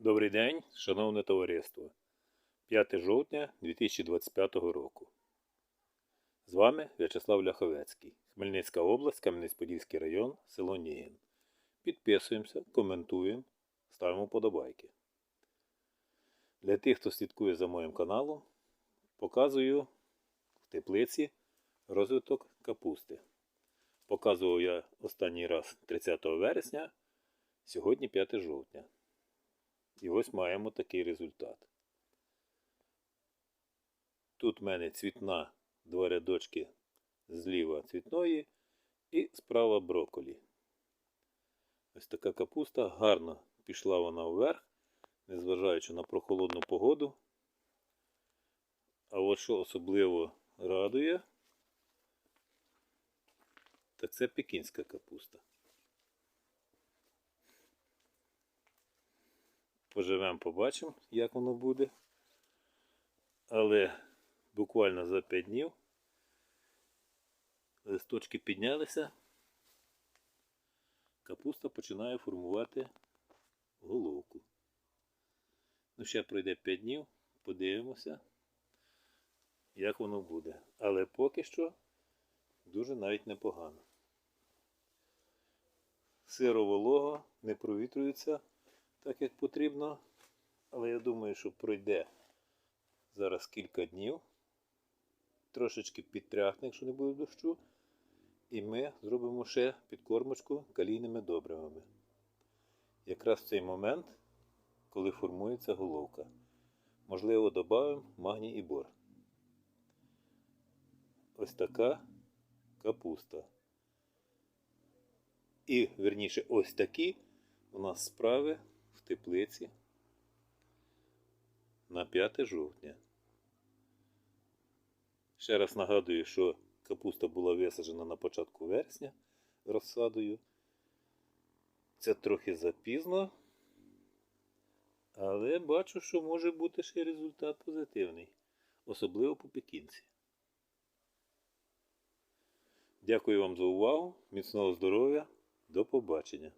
Добрий день, шановне товариство. 5 жовтня 2025 року. З вами В'ячеслав Ляховецький, Хмельницька область, Кам'янець-Подільський район, село Нігін. Підписуємося, коментуємо, ставимо подобайки. Для тих, хто слідкує за моїм каналом, показую в теплиці розвиток капусти. Показував я останній раз 30 вересня, сьогодні 5 жовтня. І ось маємо такий результат. Тут в мене цвітна два рядочки зліва цвітної і справа брокколі. Ось така капуста гарно пішла вона вверх, незважаючи на прохолодну погоду. А от що особливо радує, так це пекінська капуста. Поживемо, побачимо, як воно буде. Але буквально за 5 днів листочки піднялися, капуста починає формувати головку. Ну, ще пройде 5 днів, подивимося, як воно буде. Але поки що дуже навіть непогано. Сиро волого, не провітрюється так як потрібно. Але я думаю, що пройде зараз кілька днів. Трошечки підтряхне, якщо не буде дощу. І ми зробимо ще підкормочку калійними добривами. Якраз в цей момент, коли формується головка. Можливо, додамо магній і бор. Ось така капуста. І, верніше, ось такі у нас справи теплиці на 5 жовтня. Ще раз нагадую, що капуста була висаджена на початку вересня розсадою. Це трохи запізно, але бачу, що може бути ще результат позитивний, особливо по пекінці. Дякую вам за увагу, міцного здоров'я, до побачення.